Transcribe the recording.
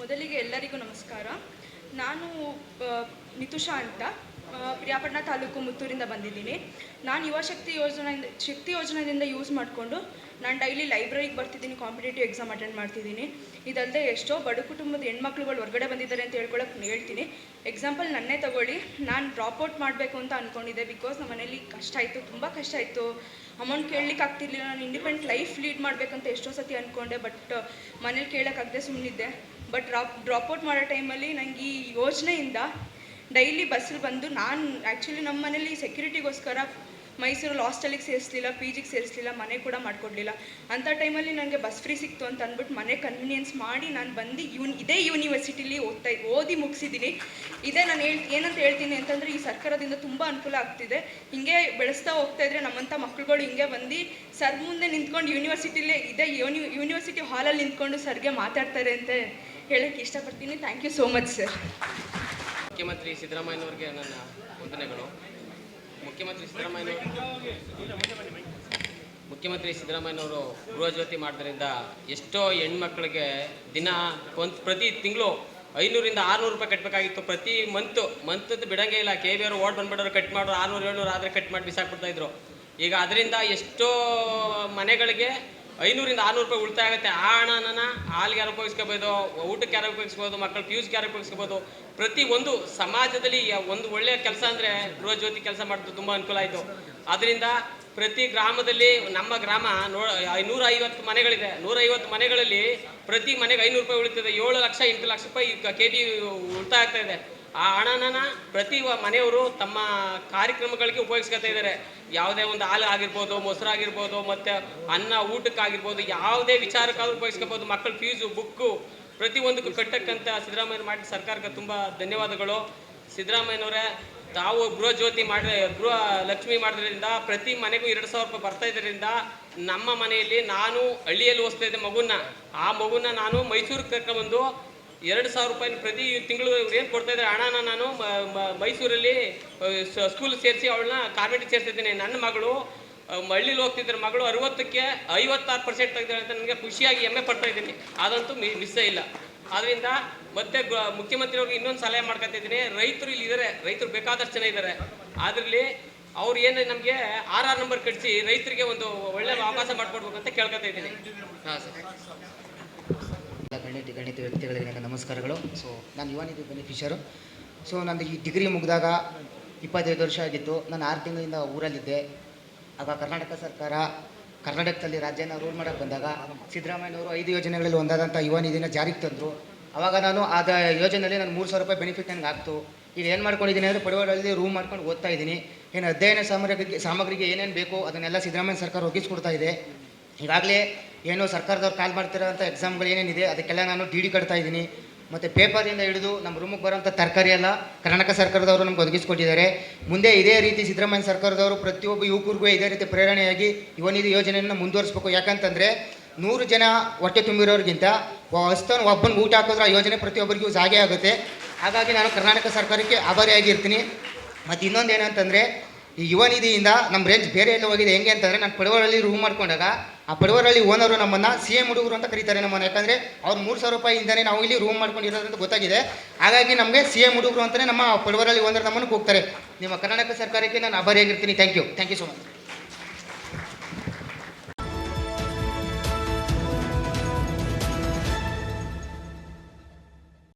ಮೊದಲಿಗೆ ಎಲ್ಲರಿಗೂ ನಮಸ್ಕಾರ. ನಾನು ನಿತುಷಾ ಅಂತ. ಪ್ರಿಯಾಪಟ್ಟಣ ತಾಲೂಕು ಮುತ್ತೂರಿಂದ ಬಂದಿದ್ದೀನಿ. ನಾನು ಯುವ ಶಕ್ತಿ ಯೋಜನೆಯಿಂದ ಶಕ್ತಿ ಯೋಜನೆಯಿಂದ ಯೂಸ್ ಮಾಡಿಕೊಂಡು ನಾನು ಡೈಲಿ ಲೈಬ್ರರಿಗೆ ಬರ್ತಿದ್ದೀನಿ ಕಾಂಪಿಟೇಟಿವ್ ಎಕ್ಸಾಮ್ ಅಟೆಂಡ್ ಮಾಡ್ತಿದ್ದೀನಿ. ಇದಲ್ಲದೆ ಎಷ್ಟೋ ಬಡ ಕುಟುಂಬದ ಹೆಣ್ಮಕ್ಳುಗಳು ಹೊರಗಡೆ ಬಂದಿದ್ದಾರೆ ಅಂತ ಹೇಳ್ಕೊಳಕ್ಕೆ ಹೇಳ್ತೀನಿ. ಎಕ್ಸಾಂಪಲ್ ನನ್ನೇ ತಗೊಳ್ಳಿ. ನಾನು ಡ್ರಾಪ್ಔಟ್ ಮಾಡಬೇಕು ಅಂತ ಅಂದ್ಕೊಂಡಿದ್ದೆ ಬಿಕಾಸ್ ನಮ್ಮ ಮನೇಲಿ ಕಷ್ಟ ಆಯಿತು, ತುಂಬ ಕಷ್ಟ ಆಯಿತು. ಅಮೌಂಟ್ ಕೇಳಲಿಕ್ಕೆ ಆಗ್ತಿರ್ಲಿಲ್ಲ. ನಾನು ಇಂಡಿಪೆಂಡೆಂಟ್ ಲೈಫ್ ಲೀಡ್ ಮಾಡಬೇಕಂತ ಎಷ್ಟೋ ಸತಿ ಅಂದ್ಕೊಂಡೆ ಬಟ್ ಮನೇಲಿ ಕೇಳೋಕ್ಕಾಗದೆ ಸುಮ್ಮನಿದ್ದೆ ಬಟ್ ಡ್ರಾಪ್ ಡ್ರಾಪ್ಔಟ್ ಮಾಡೋ ಟೈಮಲ್ಲಿ ನನಗೆ ಈ ಯೋಜನೆಯಿಂದ ಡೈಲಿ ಬಸ್ಸಲ್ಲಿ ಬಂದು ನಾನು ಆ್ಯಕ್ಚುಲಿ ನಮ್ಮ ಮನೇಲಿ ಸೆಕ್ಯೂರಿಟಿಗೋಸ್ಕರ ಮೈಸೂರು ಹಾಸ್ಟೆಲಿಗೆ ಸೇರಿಸಲಿಲ್ಲ ಪಿ ಜಿಗೆ ಸೇರಿಸಲಿಲ್ಲ, ಮನೆ ಕೂಡ ಮಾಡಿಕೊಡ್ಲಿಲ್ಲ. ಅಂಥ ಟೈಮಲ್ಲಿ ನನಗೆ ಬಸ್ ಫ್ರೀ ಸಿಕ್ತು ಅಂತ ಅಂದ್ಬಿಟ್ಟು ಮನೆ ಕನ್ವಿನಿಯನ್ಸ್ ಮಾಡಿ ನಾನು ಬಂದು ಯೂನ್ ಇದೇ ಯೂನಿವರ್ಸಿಟಿಲಿ ಓದ್ತಾ, ಓದಿ ಮುಗಿಸಿದ್ದೀನಿ ಇದೇ ನಾನು ಹೇಳ್, ಏನಂತ ಹೇಳ್ತೀನಿ ಅಂತಂದರೆ ಈ ಸರ್ಕಾರದಿಂದ ತುಂಬ ಅನುಕೂಲ ಆಗ್ತಿದೆ. ಹಿಂಗೆ ಬೆಳೆಸ್ತಾ ಹೋಗ್ತಾ ಇದ್ರೆ ನಮ್ಮಂಥ ಮಕ್ಕಳುಗಳು ಹಿಂಗೆ ಬಂದು ಸರ್ ಮುಂದೆ ನಿಂತ್ಕೊಂಡು ಯೂನಿವರ್ಸಿಟಿಲೇ ಇದೇ ಯೂನಿ ಯೂನಿವರ್ಸಿಟಿ ಹಾಲಲ್ಲಿ ನಿಂತ್ಕೊಂಡು ಸರ್ಗೆ ಮಾತಾಡ್ತಾರೆ ಅಂತ. ಹೇಳಕ್ಕೆ ಇಷ್ಟಪಡ್ತೀನಿ. Thank you so much sir ಮುಖ್ಯಮಂತ್ರಿ ಸಿದ್ದರಾಮಯ್ಯನವ್ರಿಗೆ ನನ್ನ ವಂದನೆಗಳು. ಮುಖ್ಯಮಂತ್ರಿ ಸಿದ್ದರಾಮಯ್ಯನವರು ಮುಖ್ಯಮಂತ್ರಿ ಸಿದ್ದರಾಮಯ್ಯನವರು ಗೃಹ ಜ್ಯೋತಿ ಮಾಡೋದ್ರಿಂದ ಎಷ್ಟೋ ಹೆಣ್ಮಕ್ಳಿಗೆ ದಿನ ಒಂದು ಪ್ರತಿ ತಿಂಗಳು ಐನೂರಿಂದ ಆರುನೂರು ರೂಪಾಯಿ ಕಟ್ಟಬೇಕಾಗಿತ್ತು ಪ್ರತಿ ಮಂತ್ ಮಂತ್ ಬಿಡಂಗೇ ಇಲ್ಲ. ಕೆ ಬಿ ಅವರು ಓಡ್ ಬಂದ್ಬಿಡೋರು ಕಟ್ ಮಾಡೋರು ಆರುನೂರು ಏಳ್ನೂರು ಆದರೆ ಕಟ್ ಮಾಡಿ ಬಿಸಾಕ್ಬಿಡ್ತಾ ಇದ್ರು. ಈಗ ಅದರಿಂದ ಎಷ್ಟೋ ಮನೆಗಳಿಗೆ ಐನೂರಿಂದ ಆರುನೂರು ರೂಪಾಯಿ ಉಳಿತಾಯ ಆಗುತ್ತೆ. ಆ ಹಣನ ಹಾಲಿಗೆ ಯಾರು ಉಪಯೋಗಿಸ್ಕೋಬೋದು ಊಟಕ್ಕೆ ಯಾರು ಉಪಯೋಗಿಸ್ಬೋದು, ಮಕ್ಕಳು ಫ್ಯೂಸ್ಗೆ ಯಾರು ಉಪಯೋಗಿಸ್ಕೋಬೋದು. ಪ್ರತಿ ಒಂದು ಸಮಾಜದಲ್ಲಿ ಒಂದು ಒಳ್ಳೆಯ ಕೆಲಸ ಅಂದರೆ ಗೃಹ ಜ್ಯೋತಿ ಕೆಲಸ ಮಾಡೋದು ತುಂಬ ಅನುಕೂಲ ಆಯಿತು. ಅದರಿಂದ ಪ್ರತಿ ಗ್ರಾಮದಲ್ಲಿ ನಮ್ಮ ಗ್ರಾಮ ನೋ ಐನೂರ ಐವತ್ತು ಮನೆಗಳಿದೆ. ನೂರ ಐವತ್ತು ಮನೆಗಳಲ್ಲಿ ಪ್ರತಿ ಮನೆಗೆ ಐನೂರು ರೂಪಾಯಿ ಉಳಿತದೆ. ಏಳು ಲಕ್ಷ, ಎಂಟು ಲಕ್ಷ ರೂಪಾಯಿ ಕೆ ಜಿ ಉಳಿತಾಯ ಆಗ್ತಾ ಇದೆ. ಆ ಹಣನ ಪ್ರತಿ ಮನೆಯವರು ತಮ್ಮ ಕಾರ್ಯಕ್ರಮಗಳಿಗೆ ಉಪಯೋಗಿಸ್ಕೊತಾ ಇದ್ದಾರೆ. ಯಾವುದೇ ಒಂದು ಹಾಲು ಆಗಿರ್ಬೋದು, ಮೊಸರು ಆಗಿರ್ಬೋದು, ಮತ್ತು ಅನ್ನ ಊಟಕ್ಕಾಗಿರ್ಬೋದು ಯಾವುದೇ ವಿಚಾರಕ್ಕಾದ್ರೂ ಉಪಯೋಗಿಸ್ಕೋಬೋದು. ಮಕ್ಕಳ ಫೀಸು ಬುಕ್ಕು ಪ್ರತಿಯೊಂದಕ್ಕೂ ಕಟ್ಟಕ್ಕಂಥ ಸಿದ್ದರಾಮಯ್ಯ ಮಾಡಿದ ಸರ್ಕಾರಕ್ಕೆ ತುಂಬ ಧನ್ಯವಾದಗಳು. ಸಿದ್ದರಾಮಯ್ಯನವರೇ ತಾವು ಗೃಹ ಜ್ಯೋತಿ ಮಾಡಿ ಗೃಹ ಲಕ್ಷ್ಮಿ ಮಾಡಿದ್ರಿಂದ ಪ್ರತಿ ಮನೆಗೂ ಎರಡು ಸಾವಿರ ರೂಪಾಯಿ ಬರ್ತಾ ಇದ್ರಿಂದ ನಮ್ಮ ಮನೆಯಲ್ಲಿ ನಾನು ಹಳ್ಳಿಯಲ್ಲಿ ಓದ್ತಾ ಇದ್ದೆ ಮಗುನ ಆ ಮಗುನ ನಾನು ಮೈಸೂರಿಗೆ ಕರ್ಕೊಂಬಂದು ಎರಡು ಸಾವಿರ ರೂಪಾಯಿ ಪ್ರತಿ ತಿಂಗಳು ಏನು ಕೊಡ್ತಾ ಇದ್ದಾರೆ, ಹಣನ ನಾನು ಮೈಸೂರಲ್ಲಿ ಸ್ಕೂಲ್ ಸೇರಿಸಿ ಅವಳನ್ನ ಕಾನ್ವೆಂಟಿಗೆ ಸೇರ್ತಿದ್ದೀನಿ ನನ್ನ ಮಗಳು ಹಳ್ಳಿಲಿ ಹೋಗ್ತಿದ್ದಾರೆ ಮಗಳು ಅರವತ್ತಕ್ಕೆ ಐವತ್ತಾರು ಪರ್ಸೆಂಟ್ ತೆಗೆದಾಳೆ ಅಂತ ನನಗೆ ಖುಷಿಯಾಗಿ ಹೆಮ್ಮೆ ಪಡ್ತಾ ಇದ್ದೀನಿ. ಅದಂತೂ ಮಿಸ್ಸೇ ಇಲ್ಲ. ಆದ್ದರಿಂದ ಮತ್ತೆ ಮುಖ್ಯಮಂತ್ರಿಯವ್ರಿಗೆ ಇನ್ನೊಂದು ಸಲಹೆ ಮಾಡ್ಕೊತಿದ್ದೀನಿ ರೈತರು ಇಲ್ಲಿ ಇದ್ದಾರೆ ರೈತರು ಬೇಕಾದಷ್ಟು ಜನ ಇದ್ದಾರೆ ಅದರಲ್ಲಿ ಅವ್ರು ಏನು ನಮಗೆ ಆರ್ ಆರ್ ನಂಬರ್ ಕಟ್ಟಿಸಿ ರೈತರಿಗೆ ಒಂದು ಒಳ್ಳೆ ಅವಕಾಶ ಮಾಡಿಕೊಡ್ಬೇಕು ಅಂತ ಕೇಳ್ಕೊತಾ ಇದ್ದೀನಿ ಹಾಂ, ಸರ್. ಗಣಿತ ಗಣಿತ ವ್ಯಕ್ತಿಗಳಿಗೆ ನನ್ನ ನಮಸ್ಕಾರಗಳು. ಸೊ ನಾನು ಯುವ ನಿಧಿ ಬೆನಿಫಿಷರು ಸೊ ನಂದು ಈ ಡಿಗ್ರಿ ಮುಗಿದಾಗ ಇಪ್ಪತ್ತೈದು ವರ್ಷ ಆಗಿತ್ತು. ನಾನು ಆರು ತಿಂಗಳಿಂದ ಊರಲ್ಲಿದ್ದೆ. ಆಗ ಕರ್ನಾಟಕ ಸರ್ಕಾರ ಕರ್ನಾಟಕದಲ್ಲಿ ರಾಜ್ಯನ ರೂಲ್ ಮಾಡೋಕ್ಕೆ ಬಂದಾಗ ಸಿದ್ದರಾಮಯ್ಯನವರು ಐದು ಯೋಜನೆಗಳಲ್ಲಿ ಒಂದಾದಂಥ ಯುವ ನಿಧಿನ ಜಾರಿಗೆ ತಂದರು. ಆವಾಗ ನಾನು ಆದ ಯೋಜನೆಯಲ್ಲಿ ನಾನು ಮೂರು ಸಾವಿರ ರೂಪಾಯಿ ಬೆನಿಫಿಟ್ ನನಗೆ ಆಗ್ತು. ಈಗ ಏನು ಮಾಡ್ಕೊಂಡಿದ್ದೀನಿ ಅಂದರೆ ಪಡವಳಲ್ಲಿ ರೂಮ್ ಮಾಡ್ಕೊಂಡು ಓದ್ತಾ ಇದ್ದೀನಿ. ಏನು ಅಧ್ಯಯನ ಸಾಮಗ್ರಿಗೆ ಸಾಮಗ್ರಿಗೆ ಏನೇನು ಬೇಕೋ ಅದನ್ನೆಲ್ಲ ಸಿದ್ದರಾಮಯ್ಯ ಸರ್ಕಾರ ಒಗ್ಗಿಸ್ಕೊಡ್ತಾ ಇದೆ. ಈಗಾಗಲೇ ಏನು ಸರ್ಕಾರದವ್ರು ಕಾಲ್ ಮಾಡ್ತಿರೋಂಥ ಎಕ್ಸಾಮ್ಗಳು ಏನೇನಿದೆ ಅದಕ್ಕೆಲ್ಲ ನಾನು ಡಿ ಡಿ ಕಟ್ತಾ ಇದ್ದೀನಿ. ಮತ್ತು ಪೇಪರಿಂದ ಹಿಡಿದು ನಮ್ಮ ರೂಮಿಗೆ ಬರೋಂಥ ತರಕಾರಿ ಎಲ್ಲ ಕರ್ನಾಟಕ ಸರ್ಕಾರದವರು ನಮ್ಗೆ ಒದಗಿಸ್ಕೊಟ್ಟಿದ್ದಾರೆ. ಮುಂದೆ ಇದೇ ರೀತಿ ಸಿದ್ದರಾಮಯ್ಯ ಸರ್ಕಾರದವರು ಪ್ರತಿಯೊಬ್ಬ ಯುವಕರಿಗೂ ಇದೇ ರೀತಿ ಪ್ರೇರಣೆಯಾಗಿ ಯುವ ನಿಧಿ ಯೋಜನೆಯನ್ನು ಮುಂದುವರಿಸಬೇಕು. ಯಾಕಂತಂದರೆ ನೂರು ಜನ ಹೊಟ್ಟೆ ತುಂಬಿರೋರಿಗಿಂತ ಹೊಸ್ತನ ಒಬ್ಬನ ಊಟ ಹಾಕಿದ್ರೆ ಆ ಯೋಜನೆ ಪ್ರತಿಯೊಬ್ಬರಿಗೂ ಜಾಗೆ ಆಗುತ್ತೆ. ಹಾಗಾಗಿ ನಾನು ಕರ್ನಾಟಕ ಸರ್ಕಾರಕ್ಕೆ ಆಭಾರಿಯಾಗಿರ್ತೀನಿ ಮತ್ತು ಇನ್ನೊಂದು ಏನಂತಂದರೆ ಈ ಯುವ ನಿಧಿಯಿಂದ ನಮ್ಮ ರೇಂಜ್ ಬೇರೆ ಎಲ್ಲ ಹೋಗಿದೆ. ಹೆಂಗೆ ಅಂತಂದರೆ ನಾನು ಪಡವಳಲ್ಲಿ ರೂಮ್ ಮಾಡ್ಕೊಂಡಾಗ ಆ ಬಡವರಳ್ಳಿ ಓನರು ನಮ್ಮನ್ನು ಸಿ ಎಂ ಹುಡುಗರು ಅಂತ ಕರೀತಾರೆ ನಮ್ಮನ್ನು. ಯಾಕಂದರೆ ಅವ್ರು ಮೂರು ಸಾವಿರ ರೂಪಾಯಿಂದನೇ ನಾವು ಇಲ್ಲಿ ರೂಮ್ ಮಾಡ್ಕೊಂಡಿರೋದ್ರಿಂದ ಗೊತ್ತಾಗಿದೆ. ಹಾಗಾಗಿ ನಮಗೆ ಸಿ ಎಂ ಹುಡುಗರು ಅಂತಲೇ ನಮ್ಮ ಬಡವರಳ್ಳಿ ಓನರ್ ನಮ್ಮನ್ನು ಹೋಗ್ತಾರೆ ನಿಮ್ಮ ಕರ್ನಾಟಕ ಸರ್ಕಾರಕ್ಕೆ ನಾನು ಆಭಾರಿಯಾಗಿರ್ತೀನಿ. Thank you thank you so much